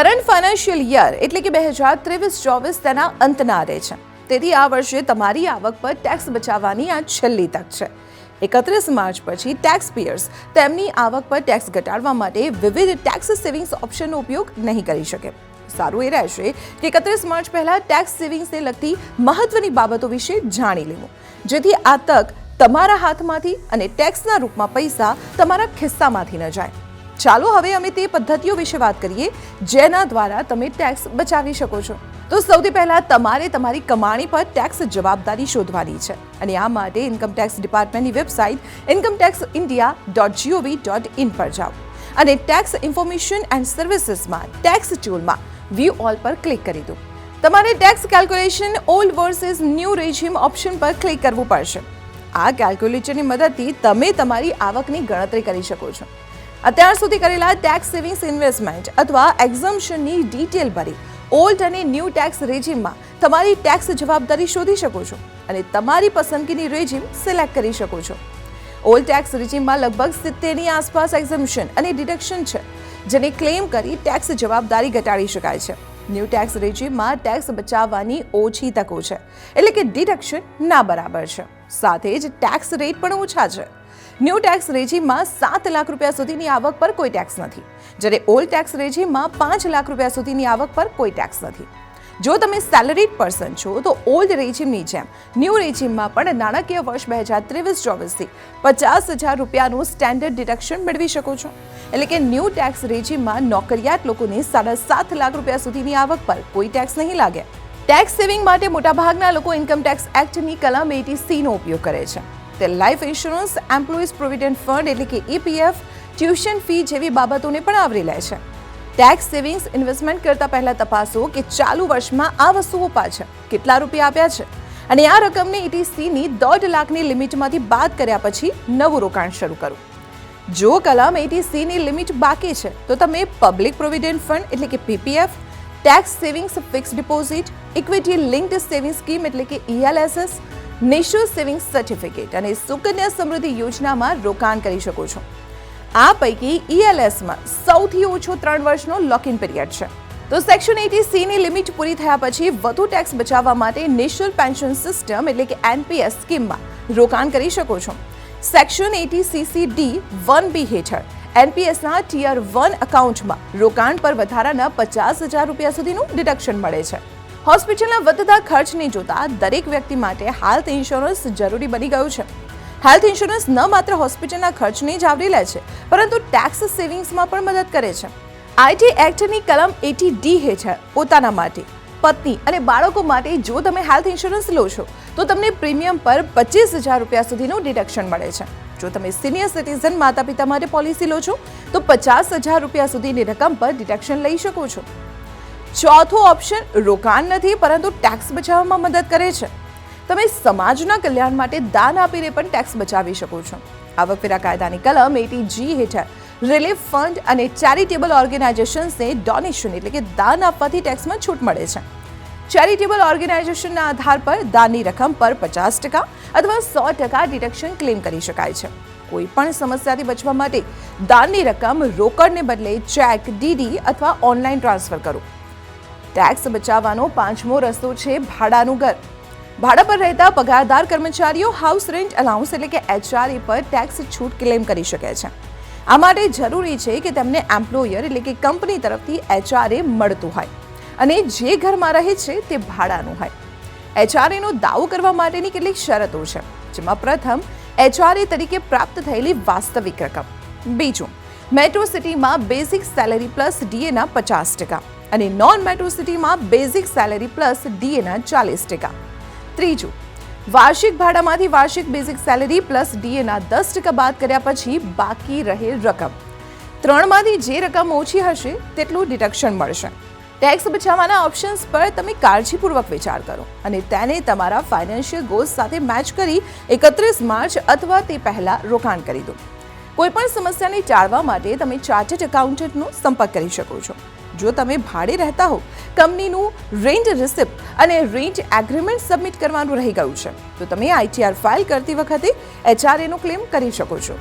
Current financial year એટલે કે બે હજાર ત્રેવીસ, ચોવીસ તેના અંતના આરે છે. તેથી આ વર્ષે તમારી આવક પર ટેક્સ બચાવવાની આ છેલ્લી તક છે. એકત્રીસ માર્ચ પછી ટેક્સ પેયર્સ તેમની આવક પર ટેક્સ ઘટાડવા માટે વિવિધ ટેક્સ સેવિંગ્સ ઓપ્શનનો ઉપયોગ નહીં કરી શકે. સારું એ રહેશે કે એકત્રીસ માર્ચ પહેલાં ટેક્સ સેવિંગ્સને લગતી મહત્વની બાબતો વિશે જાણી લેવું. જેથી આ તક તમારા હાથમાંથી અને ટેક્સના રૂપમાં પૈસા તમારા ખિસ્સામાંથી ન જાય. ચાલો હવે અમે તે પદ્ધતિઓ વિશે વાત કરીએ, જેના દ્વારા તમે ટેક્સ બચાવી શકો છો. તો સૌથી પહેલા તમારે તમારી કમાણી પર ટેક્સ જવાબદારી શોધવાની છે અને આ માટે income tax ડિપાર્ટમેન્ટની website income tax India dot GOV dot in પર જાઓ. અને ટેક્સ ઇન્ફોર્મેશન એન્ડ સર્વિસીસમાં ટેક્સ ટૂલમાં વ્યૂ ઓલ પર ક્લિક કરી દો. તમારે tax calculation old versus new regime option પર ક્લિક કરવું પડશે. આ કેલ્ક્યુલેટરની મદદથી તમે તમારી આવકની ગણતરી કરી શકો છો. અત્યાર સુધી કરેલા ટેક્સ સેવિંગ્સ ઇન્વેસ્ટમેન્ટ અથવા એક્ઝમ્પશનની ડિટેલ ભરી ઓલ્ડ અને ન્યૂ ટેક્સ રેજિમમાં તમારી ટેક્સ જવાબદારી શોધી શકો છો અને તમારી પસંદગીની રેજિમ સિલેક્ટ કરી શકો છો. ઓલ્ડ ટેક્સ રેજિમમાં લગભગ સિત્તેરની આસપાસ એક્ઝમ્પશન અને ડિડક્શન છે, જેને ક્લેમ કરી ટેક્સ જવાબદારી ઘટાડી શકાય છે. ન્યૂ ટેક્સ રેજિમમાં ટેક્સ બચાવવાની ઓછી તકો છે, એટલે કે ડિડક્શન ના બરાબર છે. સાથે જ ટેક્સ રેટ પણ ઓછા છે. ન્યૂ ટેક્સ રેજીમમાં સાત લાખ રૂપિયા સુધીની આવક પર કોઈ ટેક્સ નથી. જ્યારે ઓલ્ડ ટેક્સ રેજીમમાં પાંચ લાખ રૂપિયા સુધીની આવક પર કોઈ ટેક્સ નથી. જો તમે સેલરીડ પર્સન છો, તો ઓલ્ડ રેજીમની જેમ ન્યૂ રેજીમમાં પણ નાણાકીય વર્ષ બે હજાર ત્રેવીસ ચોવીસથી પચાસ હજાર રૂપિયાનું સ્ટેન્ડર્ડ ડિડક્શન મેળવી શકો છો. એટલે કે ન્યૂ ટેક્સ રેજીમમાં નોકરિયાત લોકોને સાડા સાત લાખ રૂપિયા સુધીની આવક પર કોઈ ટેક્સ નહીં લાગે. ટેક્સ સેવિંગ માટે મોટાભાગના લોકો ઇન્કમ ટેક્સ એક્ટની કલમ એટી સીનો ઉપયોગ કરે છે. તે life insurance employees provident fund એટલે કે ઈપીએફ ટ્યુશન ફી જેવી બાબતોને પણ આવરી લે છે. ટેક્સ સેવિંગ્સ ઇન્વેસ્ટમેન્ટ કરતા પહેલા તપાસો કે ચાલુ વર્ષમાં આ વસ્તુઓ પાછળ કેટલા રૂપિયા આપ્યા છે? અને આ રકમને ઇટીસીની દોઢ લાખની લિમિટમાંથી બાદ કર્યા પછી નવું રોકાણ શરૂ કરો. જો કલમ એટીસીની લિમિટ બાકી છે, તો તમે પબ્લિક પ્રોવિડન્ટ ફંડ એટલે કે PPF tax savings fix deposit equity linked saving scheme એટલે કે ઈએલએસએસ નિઃશુલ્ક સેવિંગ સર્ટિફિકેટ અને સુકન્યા સમૃદ્ધિ યોજનામાં રોકાણ કરી શકો છો. આ પૈકી ઈએલએસમાં સૌથી ઓછો ત્રણ વર્ષનો લોક ઇન પીરિયડ છે. તો સેક્શન એટી સીની લિમિટ પૂરી થયા પછી વધુ ટેક્સ બચાવવા માટે નેશનલ પેન્શન સિસ્ટમ એટલે કે એનપીએસ સ્કીમમાં રોકાણ કરી શકો છો. Section eighty CC D one B હેઠળ એનપીએસના ટીયર વન એકાઉન્ટમાં રોકાણ પર વધારાના પચાસ હજાર રૂપિયા સુધીનું ડિડક્શન મળે છે. હોસ્પિટલના વધતા ખર્ચને જોતા દરેક વ્યક્તિ માટે હેલ્થ ઇન્સ્યોરન્સ જરૂરી બની ગયું છે. હેલ્થ ઇન્સ્યોરન્સ ન માત્ર હોસ્પિટલના ખર્ચને જ આવરી લે છે, પરંતુ ટેક્સ સેવિંગ્સમાં પણ મદદ કરે છે. આઈટી એક્ટની કલમ એટી ડી હેઠળ પોતાના માટે, પત્ની અને બાળકો માટે જો તમે હેલ્થ ઇન્સ્યોરન્સ લો છો, તો તમને પ્રીમિયમ પર પચીસ હજાર રૂપિયા સુધીનું ડિડક્શન મળે છે. જો તમે સિનિયર સિટીઝન માતા પિતા માટે પોલિસી લો છો, તો પચાસ હજાર રૂપિયા સુધીની રકમ પર ડિડક્શન લઈ શકો છો. ચોથો ઓપ્શન રોકાણ નથી, પરંતુ ટેક્સ બચાવવામાં મદદ કરે છે. તમે સમાજના કલ્યાણ માટે દાન આપીને પણ ટેક્સ બચાવી શકો છો. આવકવેરા કાયદાની કલમ એટી જી હેઠળ રિલીફ ફંડ અને ચેરિટેબલ ઓર્ગેનાઇઝેશન્સને ડોનેશન એટલે કે દાન આપવાથી ટેક્સમાં છૂટ મળે છે. ચેરિટેબલ ઓર્ગેનાઇઝેશનના આધાર પર દાનની રકમ પર પચાસ ટકા અથવા સો ટકા ડિડક્શન ક્લેમ કરી શકાય છે. કોઈ પણ સમસ્યાથી બચવા માટે દાનની રકમ રોકડને બદલે ચેક ડીડી અથવા ઓનલાઈન ટ્રાન્સફર કરો. ટેક્સ બચાવવાનો પાંચમો રસ્તો છે ભાડાનું ઘર. ભાડા પર રહેતા પગારદાર કર્મચારીઓ હાઉસ રેન્ટ અલાઉન્સ એટલે કે એચઆરએ પર ટેક્સ છૂટ ક્લેમ કરી શકે છે. આ માટે જરૂરી છે કે તેમને એમ્પ્લોયર એટલે કે કંપની તરફથી એચઆરએ મળતું હોય અને જે ઘરમાં રહે છે તે ભાડાનું હોય. એચઆરએનો દાવો કરવા માટેની કેટલીક શરતો છે, જેમાં પ્રથમ એચઆરએ તરીકે પ્રાપ્ત થયેલી વાસ્તવિક રકમ. બીજું મેટ્રો સિટીમાં બેઝિક સેલેરી પ્લસ ડીએના પચાસ ટકા. અને નોન મેટ્રો સિટીમાં બેઝિક સેલેરી પ્લસ ડીએના ચાલીસ ટકા. ત્રીજું, વાર્ષિક ભાડામાંથી વાર્ષિક બેઝિક સેલેરી પ્લસ ડીએના દસ ટકા બાદ કર્યા પછી બાકી રહેલ રકમ. ત્રણમાંથી જે રકમ ઓછી હશે તેટલું ડિડક્શન મળશે. ટેક્સ બચાવવાના ઓપ્શન્સ પર તમે કાળજીપૂર્વક વિચાર કરો અને તેને તમારા ફાઇનાન્શિયલ ગોલ્સ સાથે મેચ કરી એકત્રીસ માર્ચ અથવા તે પહેલા રોકાણ કરી દો. કોઈપણ સમસ્યાને ટાળવા માટે તમે ચાર્ટર્ડ એકાઉન્ટન્ટનો સંપર્ક કરી શકો છો. જો તમે ભાડે રહેતા હો, કંપનીનું રેન્ટ રિસિપ્ટ અને રેન્ટ એગ્રીમેન્ટ સબમિટ કરવાનું રહી ગયું છે. તો તમે આઈટીઆર ફાઇલ કરતી વખતે એચઆરએનો ક્લેમ કરી શકો છો.